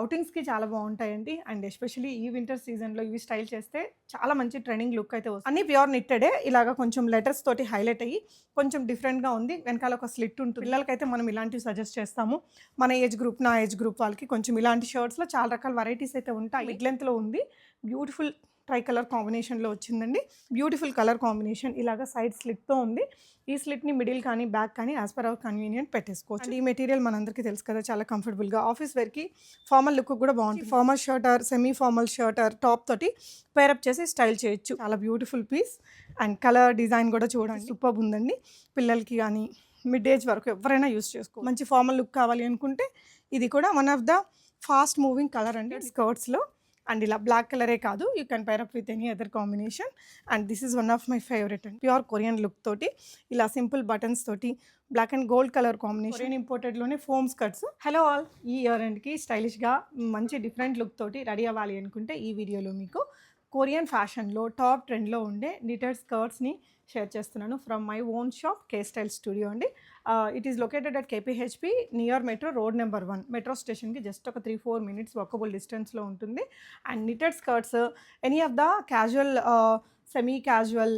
అవుటింగ్స్‌కి చాలా బావుంటాయండి. And especially ఈ వింటర్ సీజన్‌లో ఇవి స్టైల్ చేస్తే చాలా మంచి ట్రెండింగ్ లుక్ అయితే వస్తుంది. అన్నీ ప్యూర్ నిట్టెడే. ఇలాగ కొంచెం లెటర్స్ తోటి హైలైట్ అయ్యి కొంచెం డిఫరెంట్‌గా ఉంది. వెనకాల ఒక స్లిట్ ఉంటుంది. పిల్లలకైతే మనం ఇలాంటివి సజెస్ట్ చేస్తాము. మన ఏజ్ గ్రూప్, నా ఏజ్ గ్రూప్ వాళ్ళకి కొంచెం ఇలాంటి షర్ట్స్‌లో చాలా రకాల వెరైటీస్ అయితే ఉంటాయి. మిడ్ లెంగ్త్‌లో ఉంది. బ్యూటిఫుల్ ట్రై కలర్ కాంబినేషన్‌లో వచ్చిందండి. బ్యూటిఫుల్ కలర్ కాంబినేషన్ ఇలాగ సైడ్ స్లిట్‌తో ఉంది. ఈ స్లిట్‌ని మిడిల్ కానీ, బ్యాక్ కానీ యాస్ పర్ అవర్ కన్వీనియంట్ పెట్టేసుకోవచ్చు. ఈ మెటీరియల్ మనందరికీ తెలుసు కదా! చాలా కంఫర్టబుల్‌గా ఆఫీస్ వేర్‌కి ఫార్మల్ లుక్ కూడా బావుంటుంది. Formal shirt or semi formal shirt or top తోటి పేరప్ చేసి స్టైల్ చేయొచ్చు. చాలా beautiful piece and colour design కూడా చూడండి సూపర్బ్ ఉందండి. పిల్లలకి గానీ, మిడ్ ఏజ్ వరకు ఎవరైనా యూజ్ చేసుకోవచ్చు. మంచి ఫార్మల్ లుక్ కావాలి అనుకుంటే ఇది కూడా one of the fast moving colour అండి స్కర్ట్స్‌లో. అండ్ ఇలా బ్లాక్ కలరే కాదు. You can pair up with any other combination and this is one of my favourite and pure Korean look తోటి ఇలా సింపుల్ బటన్స్ తోటి black and gold colour combination ఇంపోర్టెడ్లోనే foam skirts hello all ఈ year ఎండ్కి స్టైలిష్గా మంచి different look తోటి ready అవ్వాలి అనుకుంటే ఈ వీడియోలో మీకు కొరియన్ ఫ్యాషన్లో టాప్ ట్రెండ్లో ఉండే నిటెడ్ స్కర్ట్స్ని షేర్ చేస్తున్నాను from my own shop K style studio అండి. It is located at KPHB near metro road number one. Metro స్టేషన్కి జస్ట్ ఒక త్రీ ఫోర్ మినిట్స్ వాకబుల్ డిస్టెన్స్లో ఉంటుంది. And knitted skirts any of the casual semi casual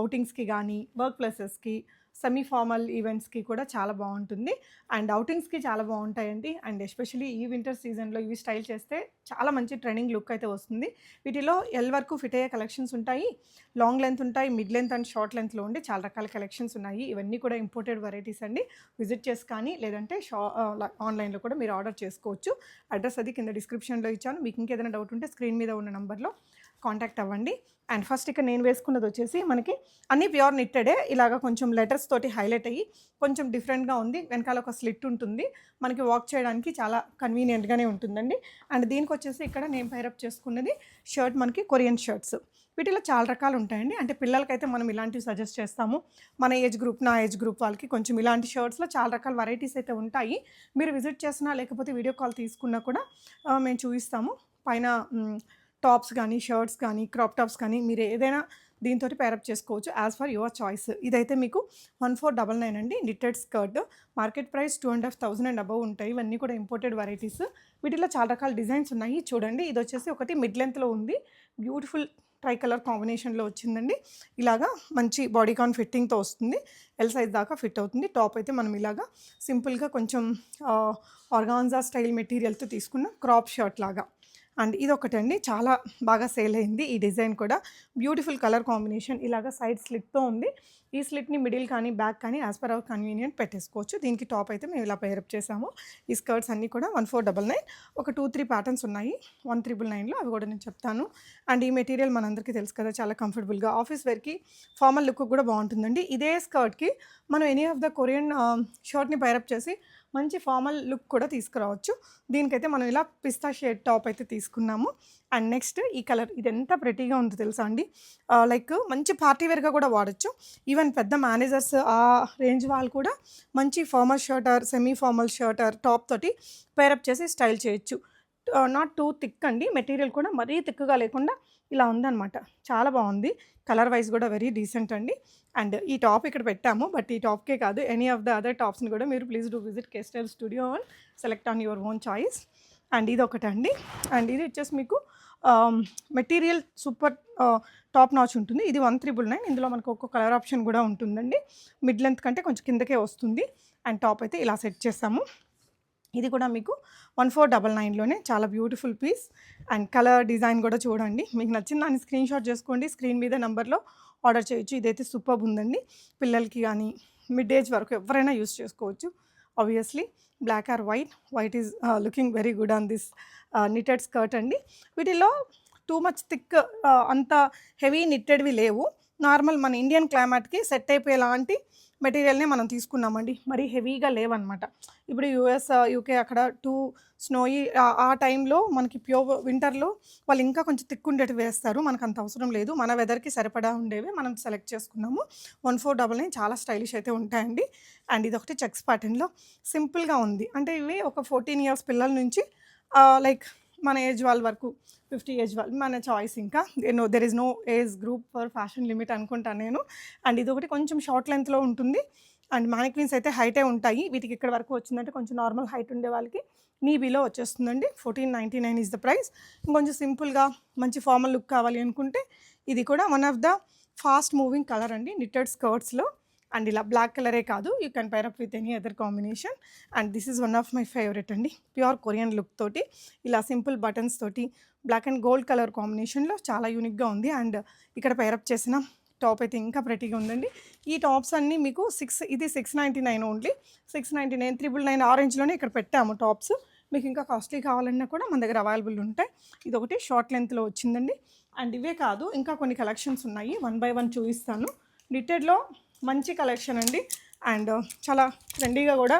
అవుటింగ్స్కి కానీ work ప్లేసెస్కి semi formal ఈవెంట్స్కి కూడా చాలా బాగుంటుంది. అండ్ అవుటింగ్స్కి చాలా బాగుంటాయండి. అండ్ ఎస్పెషల్లీ ఈ వింటర్ సీజన్లో ఇవి స్టైల్ చేస్తే చాలా మంచి ట్రెండింగ్ లుక్ అయితే వస్తుంది. వీటిలో ఎల్ వరకు ఫిట్ అయ్యే కలెక్షన్స్ ఉంటాయి. లాంగ్ లెంత్ ఉంటాయి మిడ్ లెంత్ అండ్ షార్ట్ లెంత్లో ఉండి చాలా రకాల కలెక్షన్స్ ఉన్నాయి. ఇవన్నీ కూడా ఇంపోర్టెడ్ వెరైటీస్ అండి. విజిట్ చేసి కానీ లేదంటే షా ఆన్లైన్లో కూడా మీరు ఆర్డర్ చేసుకోవచ్చు. అడ్రస్ అది కింద డిస్క్రిప్షన్లో ఇచ్చాను. మీకు ఇంకేదైనా డౌట్ ఉంటే స్క్రీన్ మీద ఉన్న నెంబర్లో కాంటాక్ట్ అవ్వండి. అండ్ ఫస్ట్ ఇక్కడ నేను వేసుకున్నది వచ్చేసి మనకి అన్ని ప్యూర్ నిట్టెడే. ఇలాగ కొంచెం లెటర్స్ తోటి హైలైట్ అయ్యి కొంచెం డిఫరెంట్గా ఉంది. వెనకాల ఒక స్లిట్ ఉంటుంది. మనకి వాక్ చేయడానికి చాలా కన్వీనియంట్గానే ఉంటుందండి. అండ్ దీనికి వచ్చేసి ఇక్కడ నేను పైరప్ చేసుకున్నది షర్ట్ మనకి కొరియన్ షర్ట్స్. వీటిలో చాలా రకాలు ఉంటాయండి. అంటే పిల్లలకైతే మనం ఇలాంటివి సజెస్ట్ చేస్తాము. మన ఏజ్ గ్రూప్ నా ఏజ్ గ్రూప్ వాళ్ళకి కొంచెం ఇలాంటి షర్ట్స్లో చాలా రకాల వెరైటీస్ అయితే ఉంటాయి. మీరు విజిట్ చేసినా లేకపోతే వీడియో కాల్ తీసుకున్నా కూడా మేము చూపిస్తాము. పైన టాప్స్ కానీ షర్ట్స్ కానీ క్రాప్ టాప్స్ కానీ మీరు ఏదైనా దీంతో పేరప్ చేసుకోవచ్చు యాజ్ ఫర్ యువర్ చాయిస్ ఇదైతే మీకు వన్ ఫోర్ డబల్ నైన్ అండి. Knitted skirt market price two and half thousand and above ఉంటాయి. ఇవన్నీ కూడా ఇంపోర్టెడ్ వెరైటీస్ వీటిలో చాలా రకాల డిజైన్స్ ఉన్నాయి. చూడండి. ఇది వచ్చేసి ఒకటి మిడ్ లెంత్లో ఉంది. బ్యూటిఫుల్ ట్రై కలర్ కాంబినేషన్లో వచ్చిందండి. ఇలాగా మంచి బాడీకాన్ ఫిట్టింగ్తో వస్తుంది. ఎల్ సైజ్ దాకా ఫిట్ అవుతుంది. టాప్ అయితే మనం ఇలాగా సింపుల్గా కొంచెం ఆర్గాన్జా స్టైల్ మెటీరియల్తో తీసుకున్న క్రాప్ షర్ట్ లాగా. అండ్ ఇది ఒకటండి చాలా బాగా సేల్ అయింది. ఈ డిజైన్ కూడా బ్యూటిఫుల్ కలర్ కాంబినేషన్ ఇలాగ సైడ్ స్లిట్తో ఉంది. ఈ స్లిట్ని మిడిల్ కానీ బ్యాక్ కానీ యాజ్ పర్ అవర్ కన్వీనియంట్ పెట్టేసుకోవచ్చు. దీనికి టాప్ అయితే మేము ఇలా పేరప్ చేసాము. ఈ స్కర్ట్స్ అన్నీ కూడా వన్ ఫోర్ డబల్ నైన్. ఒక టూ త్రీ ప్యాటర్న్స్ ఉన్నాయి. వన్ త్రిబుల్ నైన్లో అవి కూడా నేను చెప్తాను. అండ్ ఈ మెటీరియల్ మనందరికీ తెలుసు కదా చాలా కంఫర్టబుల్గా. ఆఫీస్ వేర్కి ఫార్మల్ లుక్ కూడా బాగుంటుందండి. ఇదే స్కర్ట్కి మనం ఎనీ ఆఫ్ ద కొరియన్ షర్ట్ని పైరప్ చేసి మంచి ఫార్మల్ లుక్ కూడా తీసుకురావచ్చు. దీనికైతే మనం ఇలా పిస్తా షేడ్ టాప్ అయితే తీసుకున్నాము. అండ్ నెక్స్ట్ ఈ కలర్ ఇది ఎంత ప్రెటీగా ఉందో తెలుసా అండి? లైక్ మంచి పార్టీ వేర్గా కూడా వాడచ్చు. ఈవెన్ పెద్ద మేనేజర్స్ ఆ రేంజ్ వాళ్ళు కూడా మంచి formal shirt or semi formal shirt or top తోటి పేరప్ చేసి స్టైల్ చేయొచ్చు. నాట్ టూ థిక్ అండి. మెటీరియల్ కూడా మరీ థిక్గా లేకుండా ఇలా ఉందన్నమాట. చాలా బాగుంది. కలర్ వైజ్ కూడా వెరీ డీసెంట్ అండి. అండ్ ఈ టాప్ ఇక్కడ పెట్టాము. బట్ ఈ టాప్కే కాదు ఎనీ ఆఫ్ ద అదర్ టాప్స్ని కూడా మీరు please do visit K style studio and select on your own choice and ఇది ఒకటండి. అండ్ ఇది వచ్చేసి మీకు మెటీరియల్ సూపర్ టాప్ నాచ్ ఉంటుంది. ఇది వన్ త్రిబుల్ నైన్. ఇందులో మనకు ఒక్క కలర్ ఆప్షన్ కూడా ఉంటుందండి. మిడ్ లెంత్ కంటే కొంచెం కిందకే వస్తుంది. అండ్ టాప్ అయితే ఇలా సెట్ చేస్తాము ఇది కూడా మీకు వన్ ఫోర్ డబల్ నైన్లోనే చాలా beautiful piece. And colour design కూడా చూడండి. మీకు నచ్చిన దాన్ని స్క్రీన్ షాట్ చేసుకోండి. స్క్రీన్ మీద నెంబర్లో ఆర్డర్ చేయొచ్చు. ఇదైతే సూపర్ ఉందండి. పిల్లలకి కానీ మిడ్ ఏజ్ వరకు ఎవరైనా యూస్ చేసుకోవచ్చు. Obviously black or white white is looking very good on this knitted skirt అండి. వీటిలో టూ మచ్ థిక్ అంత హెవీ నిట్టెడ్వి లేవు. నార్మల్ మన ఇండియన్ క్లైమేట్కి సెట్ అయిపోయేలాంటి మెటీరియల్నే మనం తీసుకున్నామండి. మరి హెవీగా లేవన్నమాట. ఇప్పుడు యూఎస్ యూకే అక్కడ టూ స్నోయి ఆ టైంలో మనకి ప్యూర్ వింటర్లో వాళ్ళు ఇంకా కొంచెం థిక్ వేస్తారు. మనకు అంత అవసరం లేదు. మన వెదర్కి సరిపడా ఉండేవి మనం సెలెక్ట్ చేసుకున్నాము. వన్ ఫోర్ డబల్ నైన్ చాలా స్టైలిష్ అయితే ఉంటాయండి. అండ్ ఇది ఒకటి చెక్స్ ప్యాటర్న్లో సింపుల్గా ఉంది. అంటే ఇవి ఒక ఫోర్టీన్ ఇయర్స్ పిల్లల నుంచి లైక్ మన ఏజ్ వాళ్ళ వరకు ఫిఫ్టీ ఏజ్ వాళ్ళు మన చాయిస్ ఇంకా. No there is no age group for fashion limit అనుకుంటాను నేను. అండ్ ఇది ఒకటి కొంచెం షార్ట్ లెంత్లో ఉంటుంది. అండ్ మానిక్వీన్స్ అయితే హైటే ఉంటాయి. వీటికి ఇక్కడ వరకు వచ్చిందంటే కొంచెం నార్మల్ హైట్ ఉండే వాళ్ళకి నీబీలో వచ్చేస్తుందండి. Fourteen ninety nine is the price ఇంకొంచెం సింపుల్గా మంచి ఫార్మల్ లుక్ కావాలి అనుకుంటే ఇది కూడా one of the fast moving colour అండి. నిట్టెడ్ స్కర్ట్స్లో అండ్ ఇలా బ్లాక్ కలరే కాదు. You can pair up with any other combination. And this is one of my favourite అండి. ప్యూర్ కొరియన్ లుక్ తోటి ఇలా సింపుల్ బటన్స్ తోటి బ్లాక్ అండ్ గోల్డ్ కలర్ కాంబినేషన్లో చాలా యూనిక్గా ఉంది. అండ్ ఇక్కడ పైరప్ చేసిన టాప్ అయితే ఇంకా ప్రతిగా ఉందండి. ఈ టాప్స్ అన్నీ మీకు సిక్స్ ఇది six ninety nine only. Six ninety nine triple nine ఆరెంజ్లోనే ఇక్కడ పెట్టాము టాప్స్. మీకు ఇంకా కాస్ట్లీ కావాలన్నా కూడా మన దగ్గర అవైలబుల్ ఉంటాయి. ఇది ఒకటి షార్ట్ లెంత్లో వచ్చిందండి. అండ్ ఇవే కాదు ఇంకా కొన్ని కలెక్షన్స్ ఉన్నాయి. వన్ బై వన్ చూపిస్తాను. లిటెడ్లో మంచి కలెక్షన్ అండి. అండ్ చాలా ట్రెండీగా కూడా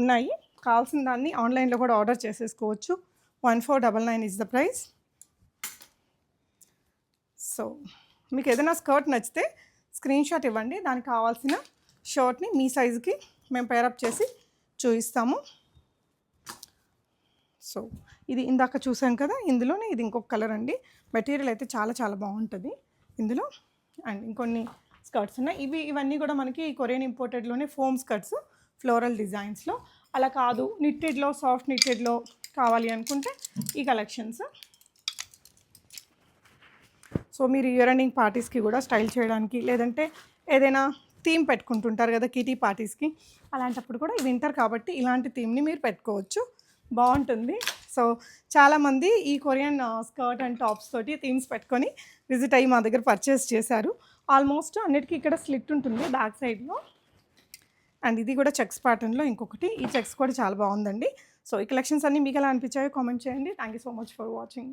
ఉన్నాయి. కావాల్సిన దాన్ని ఆన్లైన్లో కూడా ఆర్డర్ చేసేసుకోవచ్చు. One four double nine is the price. So మీకు ఏదైనా స్కర్ట్ నచ్చితే స్క్రీన్ షాట్ ఇవ్వండి. దానికి కావాల్సిన షర్ట్ని మీ సైజుకి మేము పేరప్ చేసి చూపిస్తాము. సో ఇది ఇందాక చూసాం కదా ఇందులోనే ఇది ఇంకొక కలర్ అండి. మెటీరియల్ అయితే చాలా చాలా బాగుంటుంది ఇందులో. అండ్ ఇంకొన్ని స్కర్ట్స్ ఉన్నాయి. ఇవి ఇవన్నీ కూడా మనకి కొరియన్ ఇంపోర్టెడ్లోనే ఫోమ్ స్కర్ట్స్ ఫ్లోరల్ డిజైన్స్లో అలా కాదు నిట్టెడ్లో సాఫ్ట్ నిట్టెడ్లో కావాలి అనుకుంటే ఈ కలెక్షన్స్ సో మీరు ఇయర్ ఎండింగ్ పార్టీస్కి కూడా స్టైల్ చేయడానికి లేదంటే ఏదైనా థీమ్ పెట్టుకుంటుంటారు కదా కిటీ పార్టీస్కి అలాంటప్పుడు కూడా వింటర్ కాబట్టి ఇలాంటి థీమ్ని మీరు పెట్టుకోవచ్చు. బాగుంటుంది. సో చాలామంది ఈ కొరియన్ స్కర్ట్ అండ్ టాప్స్ తోటి థీమ్స్ పెట్టుకొని విజిట్ అయ్యి మా దగ్గర పర్చేస్ చేశారు. ఆల్మోస్ట్ అన్నిటికీ ఇక్కడ స్లిట్ ఉంటుంది బ్యాక్ సైడ్లో. అండ్ ఇది కూడా చెక్స్ ప్యాటర్న్లో ఇంకొకటి. ఈ చెక్స్ కూడా చాలా బాగుందండి. సో ఈ కలెక్షన్స్ అన్నీ మీకు ఎలా అనిపించాయో కామెంట్ చేయండి. Thank you so much for watching.